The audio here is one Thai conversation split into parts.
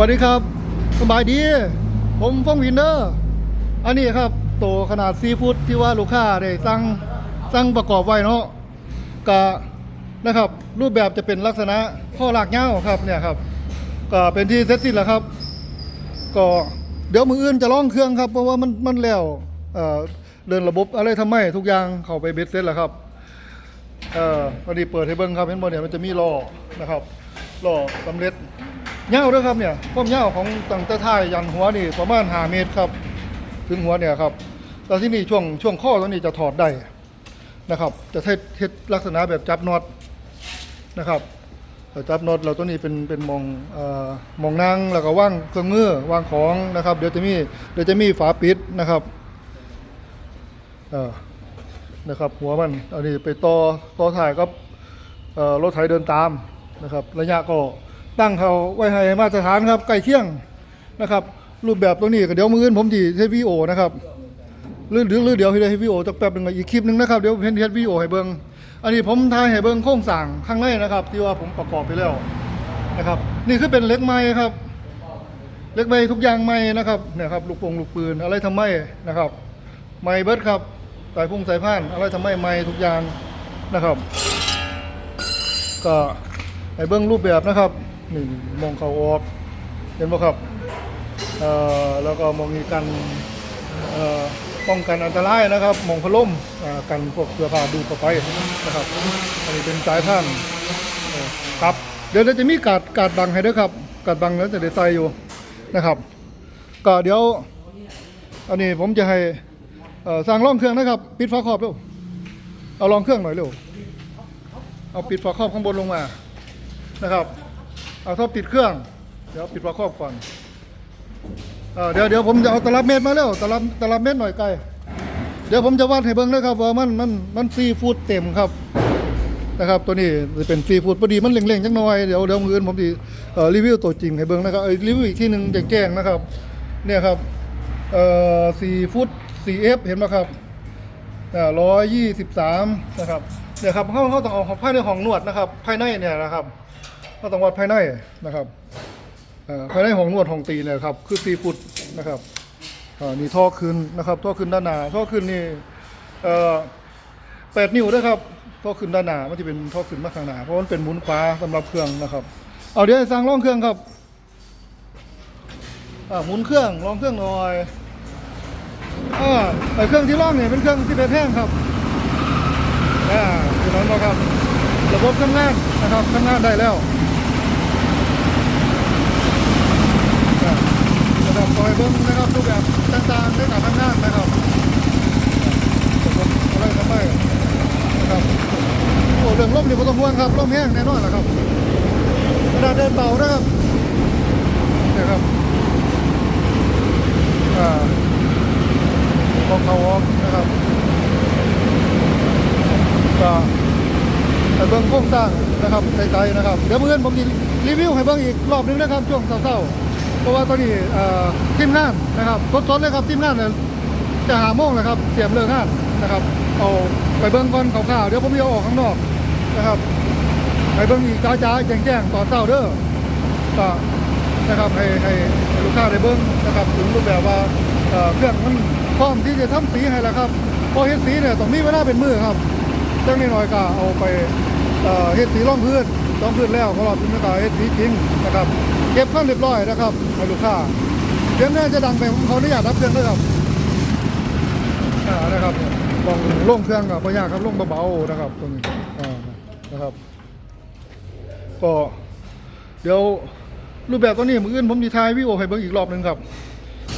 สวัสดีครับสบายดี ผมฟงวินเดอร์อันนี้ครับโตขนาดซีฟุตที่ว่าลูกค้าได้สั่งสั่งประกอบไว้เนาะกะนะครับ รูปแบบจะเป็นลักษณะข้อหลากเง้าครับเนี่ยครับ ก็เป็นที่เสร็จสิ้นแล้วครับ ก็เดี๋ยวมืออื่นจะล่องเครื่องครับ เพราะว่ามันมันแล้วเอ่อเดินระบบอะไรทำไมทุกอย่างเข้าไปเบ็ดเสร็จแล้วครับเอ่อพอดีเปิดให้เบิ้งครับเห็นบ่เนี่ยมันจะมีล้อนะครับล้อสำเร็จ ยาวด้วยครับเนี่ยความยาวของตั้งแต่ท้ายยันหัวนี่ประมาณ5เมตรครับ ถึงหัวเนี่ยครับแต่ที่นี่ช่วงช่วงข้อตัวนี้จะถอดได้นะครับ จะเทเทศลักษณะแบบจับน็อตนะครับจับน็อตเราตัวนี้เป็นเป็นมองอมองนั่งแล้วก็ว่างเครื่องมือวางของนะครับ เดี๋ยวจะมีเดี๋ยวจะมีฝาปิดนะครับนะครับ หัวมันอันนี้ไปต่อต่อถ่ายกับรถไถเดินตามนะครับ ระยะก็ ตั้งเขาไว้ให้มาตรฐานครับใกล้เคียงนะครับ รูปแบบตัวนี้ก็เดี๋ยวมืออื่นผมจีเทวีโอนะครับหรือหรือเดี๋ยวให้เทวีโอจักแป๊บนึงอีกคลิปหนึงนะครับเดี๋ยวเห็นเทวีโอให้เบิ้งอันนี้ผมถ่ายให้เบิ้งโครงสร้างข้างในนะครับ ที่ว่าผมประกอบไปแล้วนะครับ นี่คือเป็นเล็กไม้ครับ เล็กไม้ทุกอย่างไม้นะครับเนี่ยครับลูกปงลูกปืนอะไรทำไมนะครับไม้เบิร์ดครับสายพุ่งสายพานอะไรทำไมไม่ทุกอย่างนะครับ ก็ให้เบื้งรูปแบบนะครับ หนี่งมองเขาออกเห็นไหมครับแล้วก็มองมีกันป้องกันอันตรายนะครับ มองพล่มอ่ากันพวกเสื้อผ้าดูดเข้าไปนะครับอันนี้เป็นสายพานครับเดี๋ยวเราจะมีกาดกาดบังให้ด้วยครับ กาดบังแล้วจะได้ใส่อยู่นะครับ ก็เดี๋ยวอันนี้ผมจะให้เอ่อสั่งล่องเครื่องนะครับ ปิดฝาครอบเร็วเอาลองเครื่องหน่อยเร็วเอาปิดฝาครอบข้างบนลงมานะครับ เอาถ้าปิดเครื่อง เดี๋ยวปิดฝาครอบก่อนเดี๋ยวเดี๋ยวผมจะเอาตลับเมตรมาเร็วตลับตลับเมตรหน่อยไกลเดี๋ยวผมจะวัดให้เบิ่งนะครับว่ามันมันมันซีฟูดเต็มครับนะครับตัวนี้จะเป็นซีฟูดพอดีมันเล่งๆจังหน่อยเดี๋ยวเดี๋ยวมืออันผมจะรีวิวตัวจริงให้เบิ่งนะครับรีวิวอีกที่หนึ่งแจ้งนะครับ เนี่ยครับเอ่อสี่ฟุตสี่เอฟเห็นไหมครับอ่าร้อยยี่สิบสามนะครับเนี่ยครับเข้าเข้าต้องเอาภายในห้องนวดนะครับ ภายในเนี่ยนะครับ เขาต้องวัดภายในนะครับภายในห้องนวดห้องตีเนี่ยครับคือสี่ฟุตนะครับนี่ท่อขึ้นนะครับท่อขึ้นด้านหน้าท่อขึ้นนี่แปดนิ้วนะครับท่อขึ้นด้านหน้ามันจะเป็นท่อขึ้นมาข้างหน้าเพราะมันเป็นหมุนขวาสำหรับเครื่องนะครับ เอาเดี๋ยวสร้างร่องเครื่องครับหมุนเครื่องลองเครื่องหน่อยอ่าไอเครื่องที่ล่องเนี่ยเป็นเครื่องที่เป็นแท่งครับอ่าคือนั้นบอกครับ ระบบทำงานนะครับทำงานได้แล้วอ่านะครับปล่อยเบิ้งนะครับรูปแบบต่างๆในการทำงานนะครับอ่าระบบอะไรทำไมนะครับโอ้เรื่องลมนี่ไม่ต้องห่วงครับลมแห้งแน่นอนแหละครับเวลาเดินเบานะครับเนี่ยครับ อ่าของเขาออกนะครับก็ ไปเบิ้งโครงสร้างนะครับไกลๆนะครับ เดี๋ยวเพื่อนผมจะรีวิวให้เบิ้งอีกรอบหนึงนะครับช่วงเช้าๆเพราะว่าตอนนี้เอ่อทีมงานนะครับสดๆเลยครับทีมงานเนี่ยจะหาโมงนะครับเตรียมเลิกงานนะครับ เอาไปเบิ้งก่อนข่าวๆเดี๋ยวผมจะเอาออกข้างนอกนะครับไปเบิ้งอีกจ้าๆแจ้งๆตอนเช้าเด้อก็นะครับให้ให้ลูกค้าได้เบิ้งนะครับถึงรูปแบบว่าเอ่อเครื่องมันพร้อมที่จะทำสีให้แล้วครับพอเฮ็ดสีเนี่ยต้องมีเวลาเป็นมือครับ จังนิดหน่อยก็เอาไปเฮ็ดสีร่องพื้นร่องพื้นแล้วพอเราถึงจะเฮ็ดสีจริงนะครับ เก็บข้างเรียบร้อยนะครับให้ลูกค้าเสียงน่าจะดังไปผมขออนุญาตรับเครื่องด้วยครับอ่านะครับลองลงเครื่องกับพยาครับลงเบาๆนะครับตรงนี้อ่านะครับ ก็เดี๋ยวรูปแบบตัวนี้มืออื่นผมจะถ่ายวิโอให้เบิ่งอีกรอบหนึ่งครับ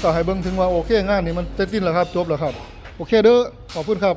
ก็ให้เบิ่งถึงว่าโอเคงานนี้มันเสร็จสิ้นแล้วครับจบแล้วครับ โอเคเด้อขอบคุณครับ